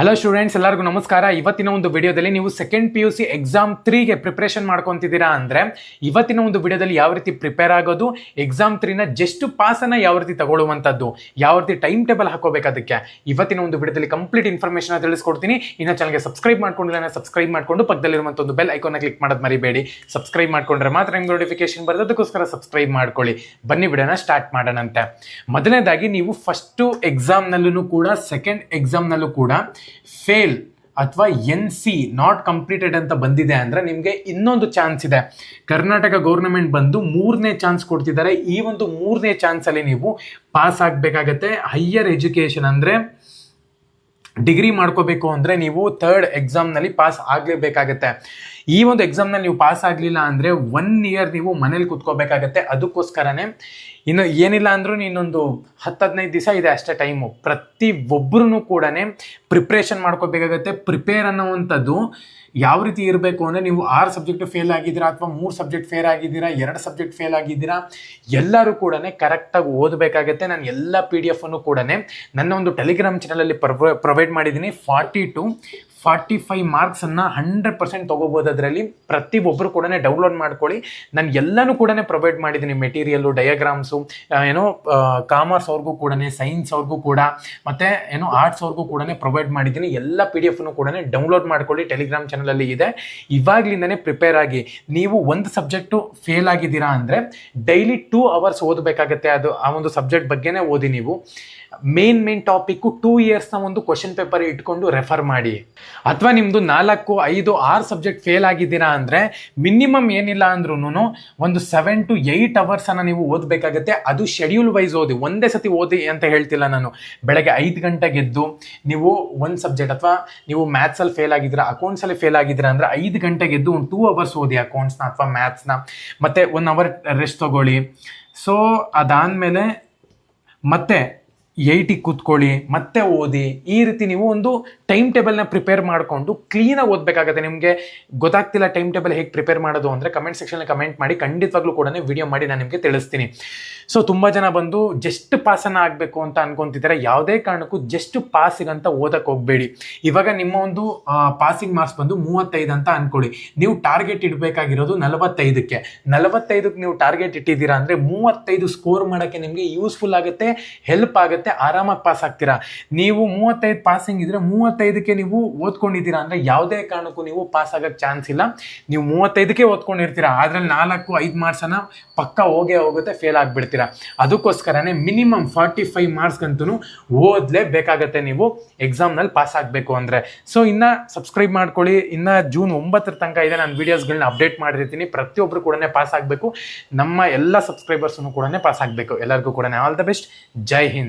Hello students ಎಲ್ಲರಿಗೂ ನಮಸ್ಕಾರ. ಇವತ್ತಿನ ಒಂದು ವಿಡಿಯೋದಲ್ಲಿ ನೀವು second P U C exam ತ್ರೀಗೆ preparation ಮಾಡ್ಕೊತಿದ್ದೀರಾ ಅಂದರೆ, ಇವತ್ತಿನ ಒಂದು ವಿಡಿಯೋದಲ್ಲಿ ಯಾವ ರೀತಿ ಪ್ರಿಪೇರ್ ಆಗೋದು ಎಕ್ಸಾಮ್ ತ್ರೀನ ಜಸ್ಟ್ ಪಾಸನ್ನು ಯಾವ ರೀತಿ ತಗೊಳ್ಳುವಂಥದ್ದು, ಯಾವ ರೀತಿ ಟೈಮ್ ಟೇಬಲ್ ಹಾಕೋಬೇಕು ಅದಕ್ಕೆ, ಇವತ್ತಿನ ಒಂದು ವಿಡಿಯೋದಲ್ಲಿ ಕಂಪ್ಲೀಟ್ ಇನ್ಫಾರ್ಮೇಷನ್ ತಿಳಿಸ್ಕೊಡ್ತೀನಿ. ಇನ್ನು ಚಾನಲ್ಗೆ ಸಬ್ಸ್ಕ್ರೈಬ್ ಮಾಡ್ಕೊಂಡಿಲ್ಲ ಸಬ್ಸ್ಕ್ರೈಬ್ ಮಾಡ್ಕೊಂಡು ಪಕ್ಕದಲ್ಲಿರುವಂಥ ಒಂದು ಬೆಲ್ ಐಕಾನ್ನ ಕ್ಲಿಕ್ ಮಾಡೋದು ಮರಿಬೇಡಿ. ಸಬ್ಸ್ಕ್ರೈಬ್ ಮಾಡ್ಕೊಂಡ್ರೆ ಮಾತ್ರ ನಿಮ್ಗೆ ನೋಟಿಫಿಕೇಶನ್ ಬರೋದಕ್ಕೋಸ್ಕರ ಸಬ್ಸ್ಕ್ರೈಬ್ ಮಾಡ್ಕೊಳ್ಳಿ. ಬನ್ನಿ ವಿಡಿಯೋನ ಸ್ಟಾರ್ಟ್ ಮಾಡೋಣಂತೆ. ಮೊದಲನೇದಾಗಿ ನೀವು ಫಸ್ಟು ಎಕ್ಸಾಮ್ನಲ್ಲೂ ಕೂಡ ಸೆಕೆಂಡ್ ಎಕ್ಸಾಮ್ನಲ್ಲೂ ಕೂಡ ಫೇಲ್ ಅಥವಾ ಎನ್ ಸಿ ನಾಟ್ ಕಂಪ್ಲೀಟೆಡ್ ಅಂತ ಬಂದಿದೆ ಅಂದರೆ ನಿಮಗೆ ಇನ್ನೊಂದು ಚಾನ್ಸ್ ಇದೆ. ಕರ್ನಾಟಕ ಗೌರ್ಮೆಂಟ್ ಬಂದು ಮೂರನೇ ಚಾನ್ಸ್ ಕೊಡ್ತಿದ್ದಾರೆ. ಈ ಒಂದು ಮೂರನೇ ಚಾನ್ಸಲ್ಲಿ ನೀವು ಪಾಸ್ ಆಗಬೇಕಾಗತ್ತೆ. ಹೈಯರ್ ಎಜುಕೇಷನ್ ಅಂದರೆ ಡಿಗ್ರಿ ಮಾಡ್ಕೋಬೇಕು ಅಂದರೆ ನೀವು ಥರ್ಡ್ ಎಕ್ಸಾಮ್ನಲ್ಲಿ ಪಾಸ್ ಆಗಲೇಬೇಕಾಗತ್ತೆ. ಈ ಒಂದು ಎಕ್ಸಾಮ್ನಲ್ಲಿ ನೀವು ಪಾಸ್ ಆಗಲಿಲ್ಲ ಅಂದರೆ ಒನ್ ಇಯರ್ ನೀವು ಮನೇಲಿ ಕುತ್ಕೋಬೇಕಾಗತ್ತೆ. ಅದಕ್ಕೋಸ್ಕರನೇ ಇನ್ನು ಏನಿಲ್ಲ ಅಂದರೂ ಇನ್ನೊಂದು ಹತ್ತು ಹದಿನೈದು ದಿವಸ ಇದೆ ಅಷ್ಟೇ ಟೈಮು ಪ್ರತಿ ಒಬ್ಬರೂ ಕೂಡ ಪ್ರಿಪ್ರೇಷನ್ ಮಾಡ್ಕೋಬೇಕಾಗತ್ತೆ. ಪ್ರಿಪೇರ್ ಅನ್ನೋವಂಥದ್ದು ಯಾವ ರೀತಿ ಇರಬೇಕು ಅಂದರೆ ನೀವು ಆರು ಸಬ್ಜೆಕ್ಟ್ ಫೇಲ್ ಆಗಿದ್ದೀರಾ ಅಥವಾ ಮೂರು ಸಬ್ಜೆಕ್ಟ್ ಫೇಲ್ ಆಗಿದ್ದೀರಾ, ಎರಡು ಸಬ್ಜೆಕ್ಟ್ ಫೇಲ್ ಆಗಿದ್ದೀರಾ, ಎಲ್ಲರೂ ಕೂಡ ಕರೆಕ್ಟಾಗಿ ಓದಬೇಕಾಗತ್ತೆ. ನಾನು ಎಲ್ಲ ಪಿ ಡಿ ಎಫನ್ನು ಕೂಡ ನನ್ನ ಒಂದು ಟೆಲಿಗ್ರಾಮ್ ಚಾನಲಲ್ಲಿ ಪ್ರೊವೈಡ್ ಮಾಡಿದ್ದೀನಿ. ಫಾರ್ಟಿ ಟು ಫಾರ್ಟಿ ಫೈವ್ ಮಾರ್ಕ್ಸನ್ನು ಹಂಡ್ರೆಡ್ ಪರ್ಸೆಂಟ್ ತೊಗೋಬೋದು ಅದರಲ್ಲಿ ಪ್ರತಿಯೊಬ್ಬರು ಕೂಡ ಡೌನ್ಲೋಡ್ ಮಾಡ್ಕೊಳ್ಳಿ. ನಾನು ಎಲ್ಲನೂ ಕೂಡ ಪ್ರೊವೈಡ್ ಮಾಡಿದ್ದೀನಿ ಮೆಟೀರಿಯಲ್ಲು ಡಯಾಗ್ರಾಮ್ಸು ಏನೋ ಕಾಮರ್ಸ್ ಅವ್ರಿಗೂ ಕೂಡ ಸೈನ್ಸ್ ಅವ್ರಿಗೂ ಕೂಡ, ಮತ್ತು ಏನೋ ಆರ್ಟ್ಸ್ ಅವ್ರಿಗೂ ಕೂಡ ಪ್ರೊವೈಡ್ ಮಾಡಿದ್ದೀನಿ ಎಲ್ಲ ಪಿ ಡಿ ಎಫ್ನು ಕೂಡ ಡೌನ್ಲೋಡ್ ಮಾಡ್ಕೊಳ್ಳಿ ಟೆಲಿಗ್ರಾಮ್ ಚಾನಲಲ್ಲಿ ಇದೆ. ಇವಾಗಲಿಂದನೇ ಪ್ರಿಪೇರ್ ಆಗಿ, ನೀವು ಒಂದು ಸಬ್ಜೆಕ್ಟು ಫೇಲ್ ಆಗಿದ್ದೀರಾ ಅಂದರೆ ಡೈಲಿ ಟೂ ಅವರ್ಸ್ ಓದಬೇಕಾಗತ್ತೆ. ಅದು ಆ ಒಂದು ಸಬ್ಜೆಕ್ಟ್ ಬಗ್ಗೆನೇ ಓದಿ ನೀವು. ಮೇನ್ ಮೇನ್ ಟಾಪಿಕ್ಕು ಟೂ ಇಯರ್ಸ್ನ ಒಂದು ಕ್ವಶನ್ ಪೇಪರ್ ಇಟ್ಕೊಂಡು ರೆಫರ್ ಮಾಡಿ. ಅಥವಾ ನಿಮ್ಮದು ನಾಲ್ಕು, ಐದು, ಆರು ಸಬ್ಜೆಕ್ಟ್ ಫೇಲ್ ಆಗಿದ್ದೀರಾ ಅಂದರೆ ಮಿನಿಮಮ್ ಏನಿಲ್ಲ ಅಂದ್ರೂ ಒಂದು ಸೆವೆನ್ ಟು ಏಯ್ಟ್ ಅವರ್ಸನ್ನು ನೀವು ಓದಬೇಕಾಗತ್ತೆ. ಅದು ಶೆಡ್ಯೂಲ್ ವೈಸ್ ಓದಿ. ಒಂದೇ ಸತಿ ಓದಿ ಅಂತ ಹೇಳ್ತಿಲ್ಲ ನಾನು. ಬೆಳಗ್ಗೆ ಐದು ಗಂಟೆಗೆ ಎದ್ದು ನೀವು ಒಂದು ಸಬ್ಜೆಕ್ಟ್ ಅಥವಾ ನೀವು ಮ್ಯಾಥ್ಸಲ್ಲಿ ಫೇಲ್ ಆಗಿದ್ದೀರಾ ಅಕೌಂಟ್ಸಲ್ಲಿ ಫೇಲ್ ಆಗಿದ್ದೀರಾ ಅಂದರೆ ಐದು ಗಂಟೆಗೆ ಎದ್ದು ಒಂದು ಟೂ ಅವರ್ಸ್ ಓದಿ ಅಕೌಂಟ್ಸ್ನ ಅಥವಾ ಮ್ಯಾಥ್ಸ್ನ ಮತ್ತು ಒನ್ ಅವರ್ ರೆಸ್ಟ್ ತಗೊಳ್ಳಿ. ಸೊ ಅದಾದಮೇಲೆ ಮತ್ತೆ ಏಯ್ಟಿಗೆ ಕೂತ್ಕೊಳ್ಳಿ, ಮತ್ತೆ ಓದಿ. ಈ ರೀತಿ ನೀವು ಒಂದು ಟೈಮ್ ಟೇಬಲ್ನ ಪ್ರಿಪೇರ್ ಮಾಡಿಕೊಂಡು ಕ್ಲೀನಾಗಿ ಓದಬೇಕಾಗತ್ತೆ ನಿಮಗೆ. ಗೊತ್ತಾಗ್ತಿಲ್ಲ ಟೈಮ್ ಟೇಬಲ್ ಹೇಗೆ ಪ್ರಿಪೇರ್ ಮಾಡೋದು ಅಂದರೆ ಕಮೆಂಟ್ ಸೆಕ್ಷನಲ್ಲಿ ಕಮೆಂಟ್ ಮಾಡಿ ಖಂಡಿತವಾಗ್ಲೂ ಕೂಡ ವಿಡಿಯೋ ಮಾಡಿ ನಾನು ನಿಮಗೆ ತಿಳಿಸ್ತೀನಿ. ಸೊ ತುಂಬ ಜನ ಬಂದು ಜಸ್ಟ್ ಪಾಸನ್ನು ಆಗಬೇಕು ಅಂತ ಅನ್ಕೊಂತಿದ್ದಾರೆ ಯಾವುದೇ ಕಾರಣಕ್ಕೂ ಜಸ್ಟ್ ಪಾಸಿಗಂತ ಓದಕ್ಕೆ ಹೋಗಬೇಡಿ. ಇವಾಗ ನಿಮ್ಮ ಒಂದು ಪಾಸಿಂಗ್ ಮಾರ್ಕ್ಸ್ ಬಂದು ಮೂವತ್ತೈದು ಅಂತ ಅನ್ಕೊಳ್ಳಿ. ನೀವು ಟಾರ್ಗೆಟ್ ಇಡಬೇಕಾಗಿರೋದು ನಲವತ್ತೈದಕ್ಕೆ. ನಲವತ್ತೈದಕ್ಕೆ ನೀವು ಟಾರ್ಗೆಟ್ ಇಟ್ಟಿದ್ದೀರಾ ಅಂದರೆ ಮೂವತ್ತೈದು ಸ್ಕೋರ್ ಮಾಡೋಕ್ಕೆ ನಿಮಗೆ ಯೂಸ್ಫುಲ್ ಆಗುತ್ತೆ ಹೆಲ್ಪ್ ಆಗುತ್ತೆ. ಆರಾಮಾಗಿ ಪಾಸ್ ಆಗ್ತೀರಾ? ನೀವು ಮೂವತ್ತೈದು ಪಾಸಿಂಗ್ ಇದ್ರೆ ಮೂವತ್ತೈದಕ್ಕೆ ನೀವು ಓದ್ಕೊಂಡಿದ್ದೀರಾ ಅಂದರೆ ಯಾವುದೇ ಕಾರಣಕ್ಕೂ ನೀವು ಪಾಸ್ ಆಗೋಕ್ಕೆ ಚಾನ್ಸ್ ಇಲ್ಲ. ನೀವು ಮೂವತ್ತೈದಕ್ಕೆ ಓದ್ಕೊಂಡಿರ್ತೀರಾ ಅದ್ರಲ್ಲಿ ನಾಲ್ಕು, ಐದು ಮಾರ್ಕ್ಸನ್ನು ಪಕ್ಕ ಹೋಗೇ ಹೋಗುತ್ತೆ ಫೇಲ್ ಆಗಿಬಿಡ್ತೀರಾ. ಅದಕ್ಕೋಸ್ಕರನೇ ಮಿನಿಮಮ್ ಫಾರ್ಟಿ ಫೈವ್ ಮಾರ್ಕ್ಸ್ಗಂತೂ ಓದಲೇಬೇಕಾಗತ್ತೆ ನೀವು. ಎಕ್ಸಾಮ್ನಲ್ಲಿ ಪಾಸ್ ಆಗಬೇಕು ಅಂದರೆ. ಸೊ ಇನ್ನು ಸಬ್ಸ್ಕ್ರೈಬ್ ಮಾಡ್ಕೊಳ್ಳಿ. ಇನ್ನು ಜೂನ್ ಒಂಬತ್ತರ ತನಕ ಇದೆ ನಾನು ವೀಡಿಯೋಸ್ಗಳನ್ನ ಅಪ್ಡೇಟ್ ಮಾಡಿರ್ತೀನಿ. ಪ್ರತಿಯೊಬ್ಬರು ಕೂಡ ಪಾಸ್ ಆಗಬೇಕು. ನಮ್ಮ ಎಲ್ಲ ಸಬ್ಸ್ಕ್ರೈಬರ್ಸನ್ನು ಕೂಡ ಪಾಸ್ ಆಗಬೇಕು. ಎಲ್ಲರಿಗೂ ಕೂಡ ಆಲ್ ದ ಬೆಸ್ಟ್ ಜೈ ಹಿಂದ್.